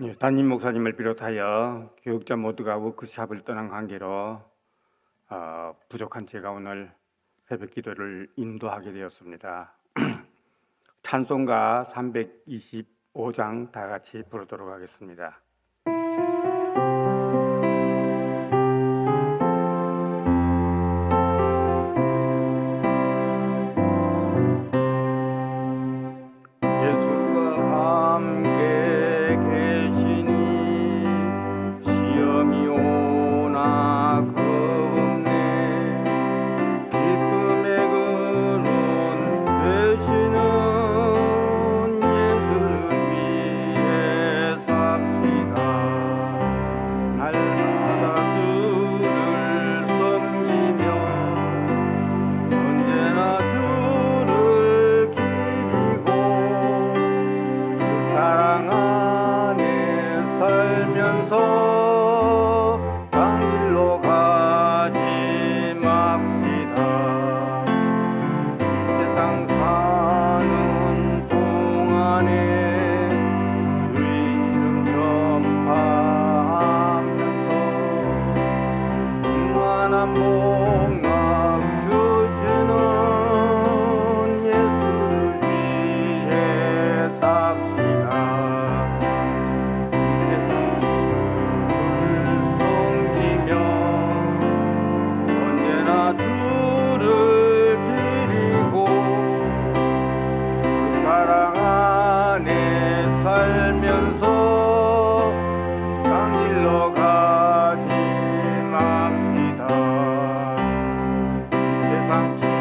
예, 담임 목사님을 비롯하여 교육자 모두가 워크숍을 떠난 관계로 어, 부족한 제가 오늘 새벽 기도를 인도하게 되었습니다. 찬송가 325장 다 같이 부르도록 하겠습니다. 동 세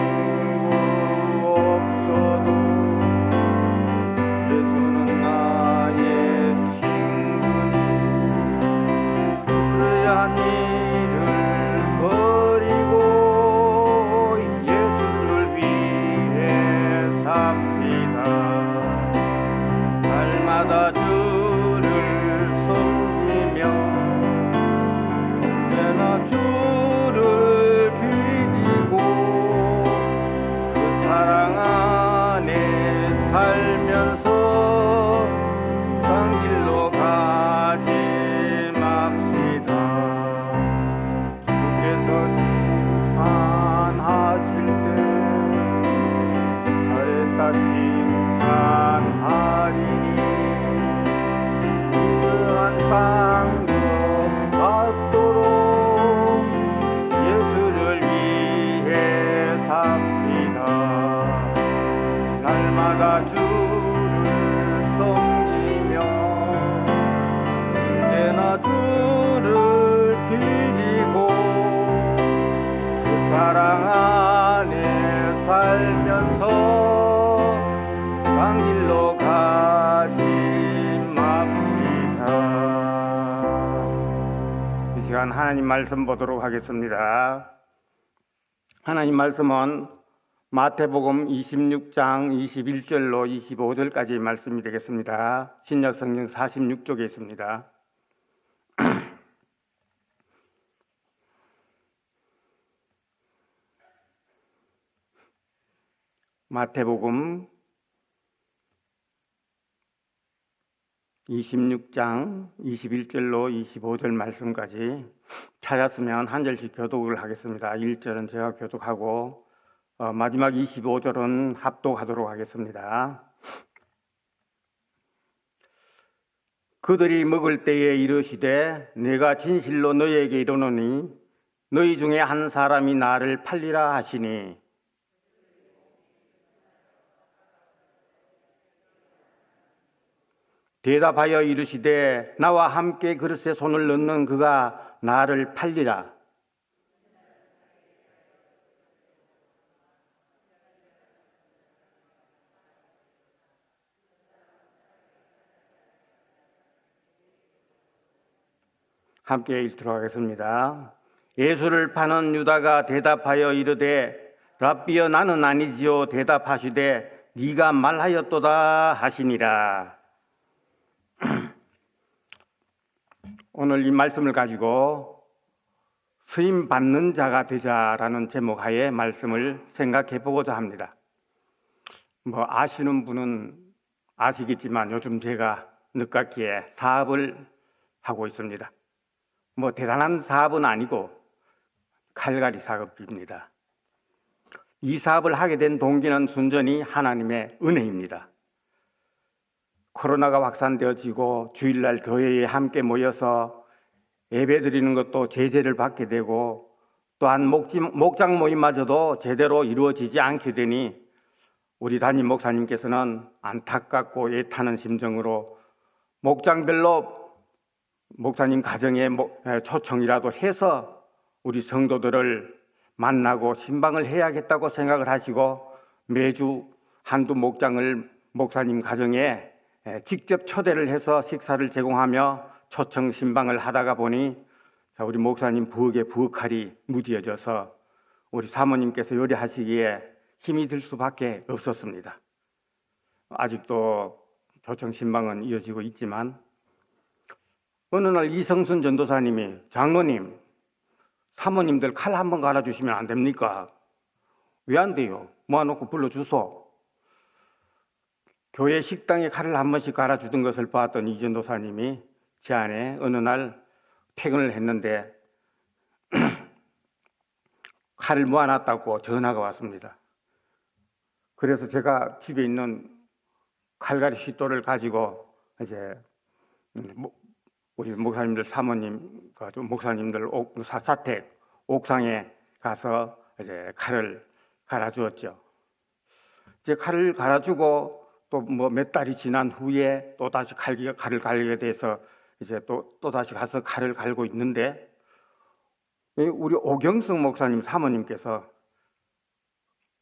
시간 하나님 말씀 보도록 하겠습니다 하나님 말씀은 마태복음 26장 21절로 25절까지 말씀이 되겠습니다. 신약 성경 46쪽에 있습니다. 마태복음 26장 21절로 25절 말씀까지 찾았으면 한 절씩 교독을 하겠습니다. 1절은 제가 교독하고 어, 마지막 25절은 합독하도록 하겠습니다. 그들이 먹을 때에 이르시되 내가 진실로 너희에게 이르노니 너희 중에 한 사람이 나를 팔리라 하시니 대답하여 이르시되 나와 함께 그릇에 손을 넣는 그가 나를 팔리라 함께 읽도록 하겠습니다. 예수를 파는 유다가 대답하여 이르되 랍비여 나는 아니지요 대답하시되 네가 말하였도다 하시니라. 오늘 이 말씀을 가지고 수임 받는 자가 되자라는 제목 하에 말씀을 생각해 보고자 합니다. 뭐 아시는 분은 아시겠지만 요즘 제가 늦깎이에 사업을 하고 있습니다. 뭐 대단한 사업은 아니고 칼갈이 사업입니다. 이 사업을 하게 된 동기는 순전히 하나님의 은혜입니다. 코로나가 확산되어지고 주일날 교회에 함께 모여서 예배 드리는 것도 제재를 받게 되고 또한 목장 모임마저도 제대로 이루어지지 않게 되니 우리 담임 목사님께서는 안타깝고 애타는 심정으로 목장별로 목사님 가정에 초청이라도 해서 우리 성도들을 만나고 신방을 해야겠다고 생각을 하시고 매주 한두 목장을 목사님 가정에 에, 직접 초대를 해서 식사를 제공하며 초청 신방을 하다가 보니 자, 우리 목사님 부엌에 부엌칼이 무디어져서 우리 사모님께서 요리하시기에 힘이 들 수밖에 없었습니다. 아직도 초청 신방은 이어지고 있지만 어느 날 이성순 전도사님이 장로님 사모님들 칼 한번 갈아주시면 안 됩니까? 왜 안 돼요? 모아놓고 불러주소. 교회 식당에 칼을 한 번씩 갈아주던 것을 봤던 이 전도사님이 제 안에 어느 날 퇴근을 했는데 칼을 모아놨다고 전화가 왔습니다. 그래서 제가 집에 있는 칼갈이 싯돌을 가지고 이제 모- 우리 목사님들 사모님, 그 목사님들 옥, 사- 사택 옥상에 가서 이제 칼을 갈아주었죠. 이제 칼을 갈아주고 또 뭐 몇 달이 지난 후에 또 다시 칼기, 칼을 갈게 돼서 이제 또, 또 다시 가서 칼을 갈고 있는데 이 우리 오경성 목사님 사모님께서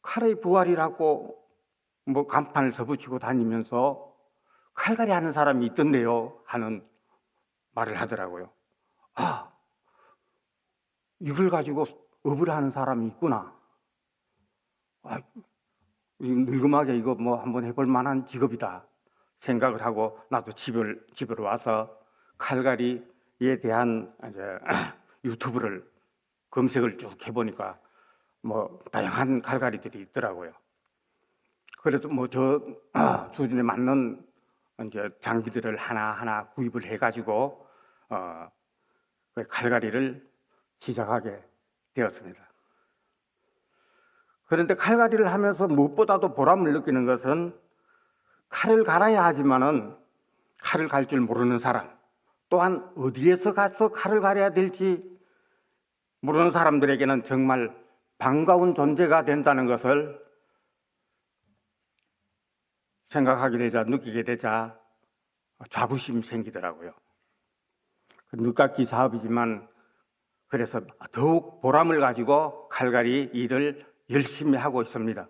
칼의 부활이라고 뭐 간판을 서붙이고 다니면서 칼갈이 하는 사람이 있던데요 하는 말을 하더라고요. 아, 이걸 가지고 업을 하는 사람이 있구나. 아, 이 늙음하게 이거 뭐 한번 해볼 만한 직업이다 생각을 하고 나도 집을 집으로 와서 칼갈이에 대한 이제 유튜브를 검색을 쭉 해보니까 뭐 다양한 칼갈이들이 있더라고요. 그래도 뭐 저 수준에 맞는 이제 장비들을 하나 하나 구입을 해가지고 어, 그 칼갈이를 시작하게 되었습니다. 그런데 칼갈이를 하면서 무엇보다도 보람을 느끼는 것은 칼을 갈아야 하지만은 칼을 갈 줄 모르는 사람, 또한 어디에서 가서 칼을 갈아야 될지 모르는 사람들에게는 정말 반가운 존재가 된다는 것을 생각하게 되자 느끼게 되자 자부심 생기더라고요. 그 늦깎이 사업이지만 그래서 더욱 보람을 가지고 칼갈이 일을 열심히 하고 있습니다.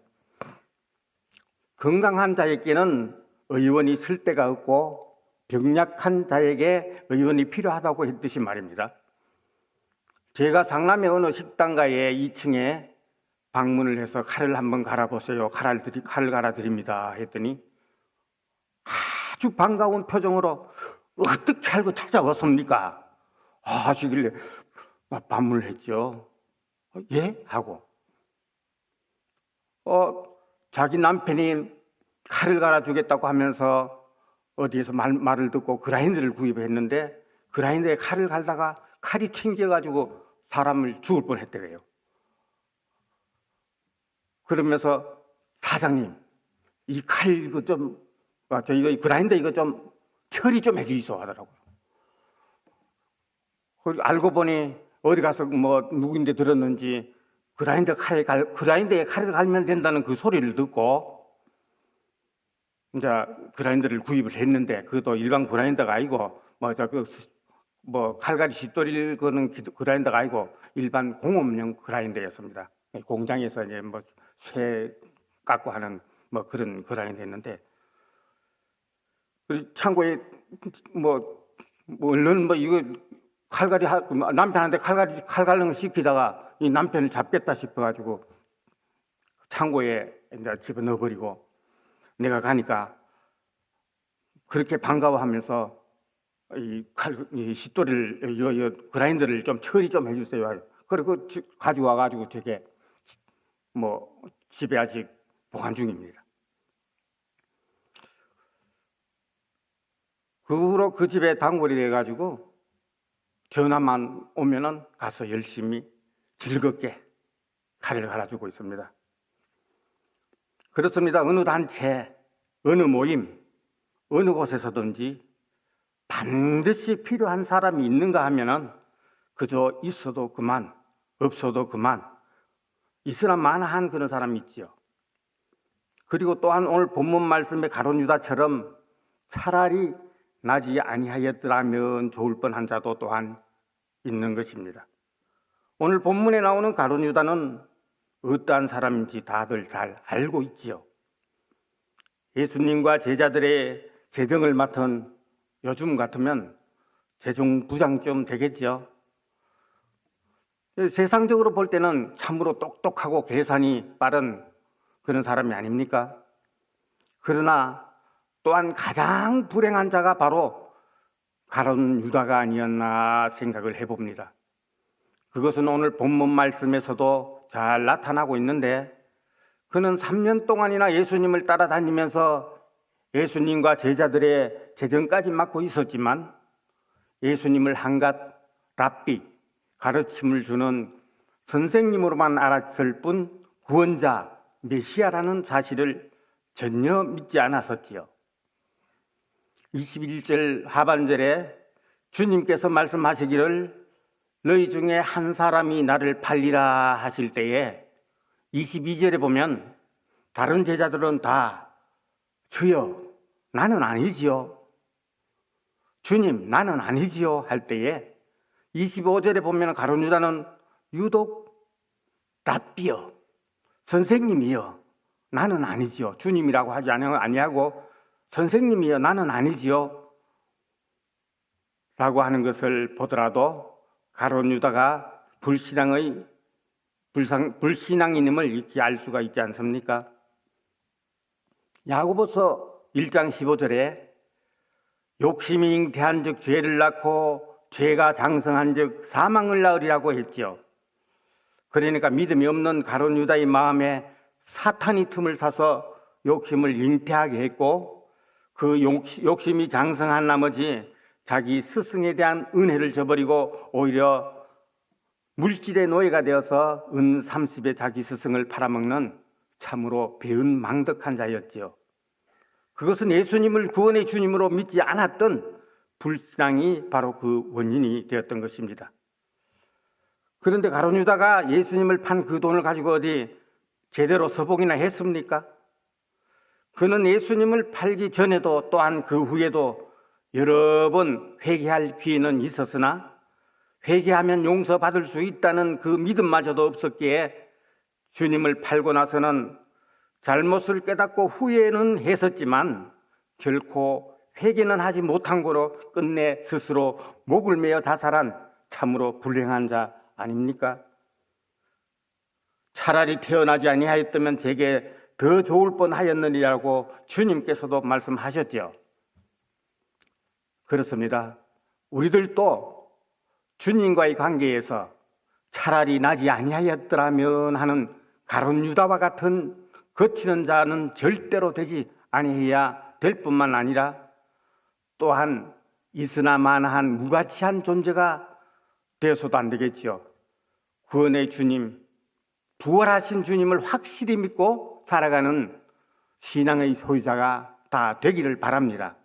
건강한 자에게는 의원이 쓸 데가 없고 병약한 자에게 의원이 필요하다고 했듯이 말입니다. 제가 상남의 어느 식당가에 2층에 방문을 해서 칼을 한번 갈아보세요. 칼을, 드리, 칼을 갈아드립니다. 했더니 아주 반가운 표정으로 어떻게 알고 찾아왔습니까? 하시길래 반문을 했죠. 어, 예? 하고. 어, 자기 남편이 칼을 갈아주겠다고 하면서 어디에서 말, 말을 듣고 그라인더를 구입했는데 그라인더에 칼을 갈다가 칼이 튕겨가지고 사람을 죽을 뻔했대요. 그러면서 사장님 이 칼 이거 좀 아, 저 이거 그라인더 이거 좀 처리 좀 해주이소 하더라고요. 알고 보니 어디 가서 뭐 누구인데 들었는지 그라인더 칼에 갈 그라인더에 칼을 갈면 된다는 그 소리를 듣고 이제 그라인더를 구입을 했는데 그것도 일반 그라인더가 아니고 뭐저그 뭐 칼갈이 싯돌이 거는 그라인더가 아니고 일반 공업용 그라인더였습니다. 공장에서 이제 뭐쇠 깎고 하는 뭐 그런 그라인더였는데 그 창고에 뭐, 뭐 얼른 뭐 이거 칼갈이 하, 남편한테 칼갈이 칼갈는 시키다가 이 남편을 잡겠다 싶어가지고 창고에 이제 집어 넣어버리고 내가 가니까 그렇게 반가워하면서 이 칼, 이 싯돌이를, 이거, 이거 그라인더를 좀 처리 좀 해주세요. 그리고 가지고 와가지고 저게 뭐 집에 아직 보관 중입니다. 그 후로 그 집에 단골이 돼가지고 전화만 오면은 가서 열심히 즐겁게 칼을 갈아주고 있습니다. 그렇습니다. 어느 단체, 어느 모임, 어느 곳에서든지 반드시 필요한 사람이 있는가 하면은 그저 있어도 그만, 없어도 그만, 있으나 마나한 그런 사람이 있지요. 그리고 또한 오늘 본문 말씀의 가론 유다처럼 차라리 나지 아니하였더라면 좋을 뻔한 자도 또한 있는 것입니다. 오늘 본문에 나오는 가론 유다는 어떠한 사람인지 다들 잘 알고 있지요. 예수님과 제자들의 재정을 맡은 요즘 같으면 재정 부장쯤 되겠죠. 세상적으로 볼 때는 참으로 똑똑하고 계산이 빠른 그런 사람이 아닙니까? 그러나 또한 가장 불행한 자가 바로 가론 유다가 아니었나 생각을 해봅니다. 그것은 오늘 본문 말씀에서도 잘 나타나고 있는데 그는 3년 동안이나 예수님을 따라다니면서 예수님과 제자들의 재정까지 맡고 있었지만 예수님을 한갓 랍비 가르침을 주는 선생님으로만 알았을 뿐 구원자 메시아라는 사실을 전혀 믿지 않았었지요. 21절 하반절에 주님께서 말씀하시기를 너희 중에 한 사람이 나를 팔리라 하실 때에 22절에 보면 다른 제자들은 다 주여 나는 아니지요. 주님 나는 아니지요 할 때에 25절에 보면 가론 유다는 유독 랍비여 선생님이여 나는 아니지요. 주님이라고 하지 아니하고 선생님이여 나는 아니지요. 라고 하는 것을 보더라도 가론 유다가 불신앙의 불상, 불신앙인임을 익히 알 수가 있지 않습니까? 야고보서 1장 15절에 욕심이 잉태한 즉 죄를 낳고 죄가 장성한 즉 사망을 낳으리라고 했지요. 그러니까 믿음이 없는 가론 유다의 마음에 사탄이 틈을 타서 욕심을 잉태하게 했고 그 욕심이 장성한 나머지 자기 스승에 대한 은혜를 저버리고 오히려 물질의 노예가 되어서 은 30에 자기 스승을 팔아먹는 참으로 배은망덕한 자였지요. 그것은 예수님을 구원의 주님으로 믿지 않았던 불신앙이 바로 그 원인이 되었던 것입니다. 그런데 가론 유다가 예수님을 판 그 돈을 가지고 어디 제대로 서복이나 했습니까? 그는 예수님을 팔기 전에도 또한 그 후에도 여러 번 회개할 기회는 있었으나 회개하면 용서받을 수 있다는 그 믿음마저도 없었기에 주님을 팔고 나서는 잘못을 깨닫고 후회는 했었지만 결코 회개는 하지 못한 거로 끝내 스스로 목을 메어 자살한 참으로 불행한 자 아닙니까? 차라리 태어나지 아니하였다면 제게 더 좋을 뻔하였느니라고 주님께서도 말씀하셨죠. 그렇습니다. 우리들도 주님과의 관계에서 차라리 나지 아니하였더라면 하는 가론 유다와 같은 거치는 자는 절대로 되지 아니해야 될 뿐만 아니라 또한 마나한 무가치한 존재가 되어서도 안 되겠지요. 구원의 주님, 부활하신 주님을 확실히 믿고 살아가는 신앙의 소유자가 다 되기를 바랍니다.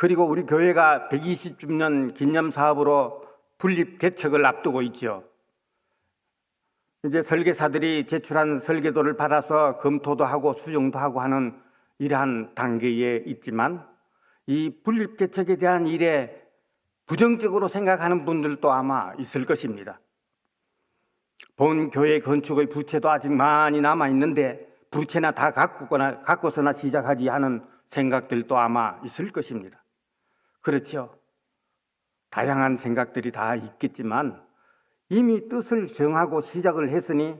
그리고 우리 교회가 120주년 기념 사업으로 분립 개척을 앞두고 있죠. 이제 설계사들이 제출한 설계도를 받아서 검토도 하고 수정도 하고 하는 이러한 단계에 있지만 이 분립 개척에 대한 일에 부정적으로 생각하는 분들도 아마 있을 것입니다. 본 교회 건축의 부채도 아직 많이 남아 있는데 부채나 다 갖고거나 갖고서나 시작하지 하는 생각들도 아마 있을 것입니다. 그렇죠. 다양한 생각들이 다 있겠지만 이미 뜻을 정하고 시작을 했으니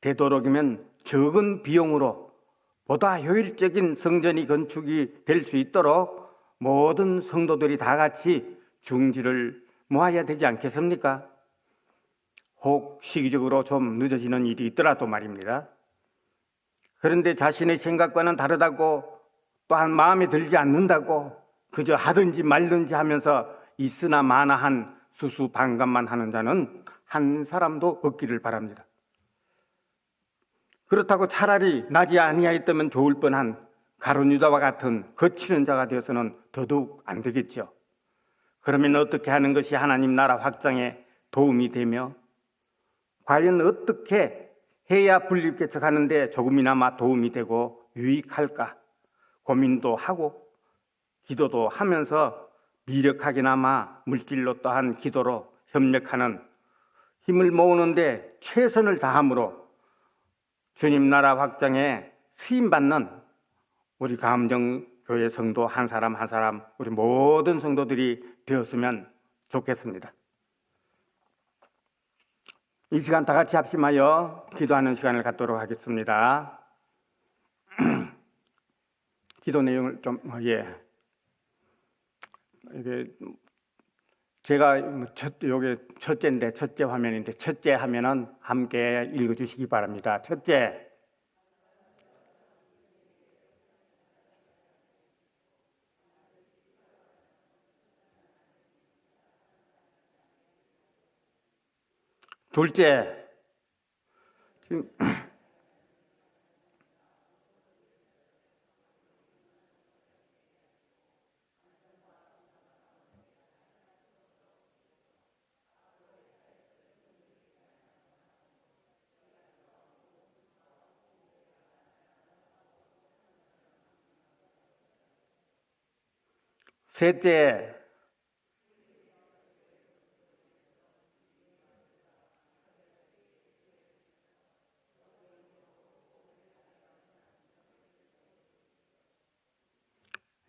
되도록이면 적은 비용으로 보다 효율적인 성전이 건축이 될 수 있도록 모든 성도들이 다 같이 중지를 모아야 되지 않겠습니까? 혹 시기적으로 좀 늦어지는 일이 있더라도 말입니다. 그런데 자신의 생각과는 다르다고 또한 마음에 들지 않는다고 그저 하든지 말든지 하면서 있으나 마나한 수수방관만 하는 자는 한 사람도 없기를 바랍니다. 그렇다고 차라리 나지 아니하였다면 좋을 뻔한 가론유다와 같은 거치는 자가 되어서는 더더욱 안 되겠죠. 그러면 어떻게 하는 것이 하나님 나라 확장에 도움이 되며 과연 어떻게 해야 분립 개척하는데 조금이나마 도움이 되고 유익할까 고민도 하고 기도도 하면서 미력하게나마 물질로 또한 기도로 협력하는 힘을 모으는데 최선을 다함으로 주님 나라 확장에 쓰임받는 우리 감정교회 성도 한 사람 한 사람 우리 모든 성도들이 되었으면 좋겠습니다. 이 시간 다 같이 합심하여 기도하는 시간을 갖도록 하겠습니다. 기도 내용을 좀 어, 예. 이게 제가 뭐첫 요게 첫째인데 첫째 화면인데 첫째 하면은 함께 읽어 주시기 바랍니다. 첫째. 둘째. 지금 셋째,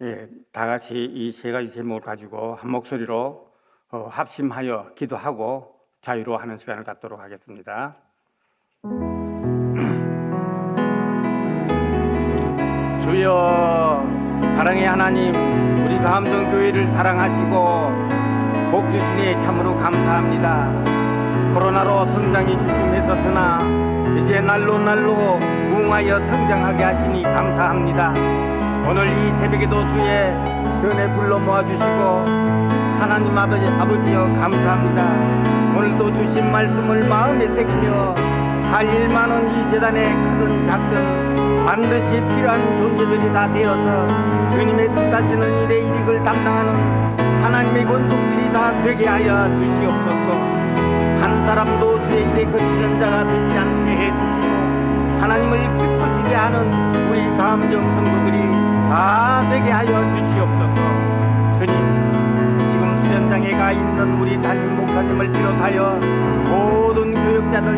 예, 다 같이 이 세 가지 제목을 가지고 한 목소리로 어, 합심하여 기도하고 자유로 하는 시간을 갖도록 하겠습니다. 주여 사랑의 하나님 우리 감정교회를 사랑하시고 복 주시니 참으로 감사합니다. 코로나로 성장이 주춤했었으나 이제 날로 날로 부흥하여 성장하게 하시니 감사합니다. 오늘 이 새벽에도 주의 전에 불러 모아주시고 하나님 아버지 아버지여 감사합니다. 오늘도 주신 말씀을 마음에 새기며 할일 많은 이 재단의 크든 작든 반드시 필요한 존재들이 다 되어서 주님의 뜻하시는 일의 일익을 담당하는 하나님의 권속들이 다 되게 하여 주시옵소서. 한 사람도 주의 일에 거치는 자가 되지 않게 해주시고 하나님을 기쁘시게 하는 우리 감정 성도들이 다 되게 하여 주시옵소서. 주님 지금 수련장에 가 있는 우리 담임 목사님을 비롯하여 모든 교육자들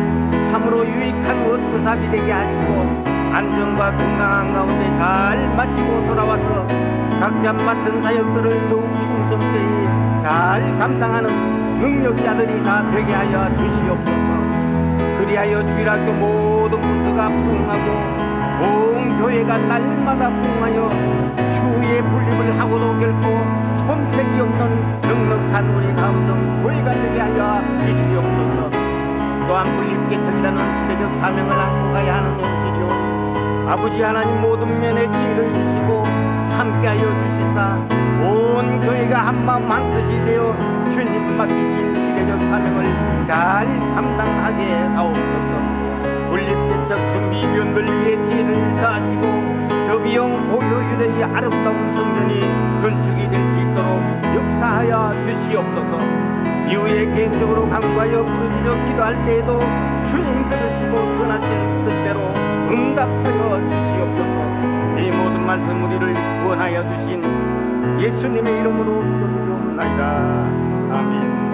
참으로 유익한 워스크삽이 되게 하시고 안전과 건강한 가운데 잘 마치고 돌아와서 각자 맡은 사역들을 더욱 충성되이 잘 감당하는 능력자들이 다 되게 하여 주시옵소서. 그리하여 주일학교 모든 부서가 부흥하고 온 교회가 날마다 부흥하여 주의 분립을 하고도 결코 손색이 없는 넉넉한 우리 감성 교회가 되게 하여 주시옵소서. 또한 분립개척이라는 시대적 사명을 안고 가야 하는 온실이오 아버지 하나님 모든 면에 지혜를 주시고 함께하여 주시사 온 교회가 한마음 한뜻이 되어 주님 맡기신 시대적 사명을 잘 감당하게 하옵소서. 분립개척 준비위원들 위해 지혜를 다하시고 저 비용 고효율의 아름다운 성전이 건축이 될 수 있도록 역사하여 주시옵소서. 이후에 개인적으로 간구하여 부르짖어 기도할 때에도 주님 들으시고 선하신 뜻대로 응답하여 주시옵소서. 이 모든 말씀 우리를 구원하여 주신 예수님의 이름으로 기도드리옵나이다. 아멘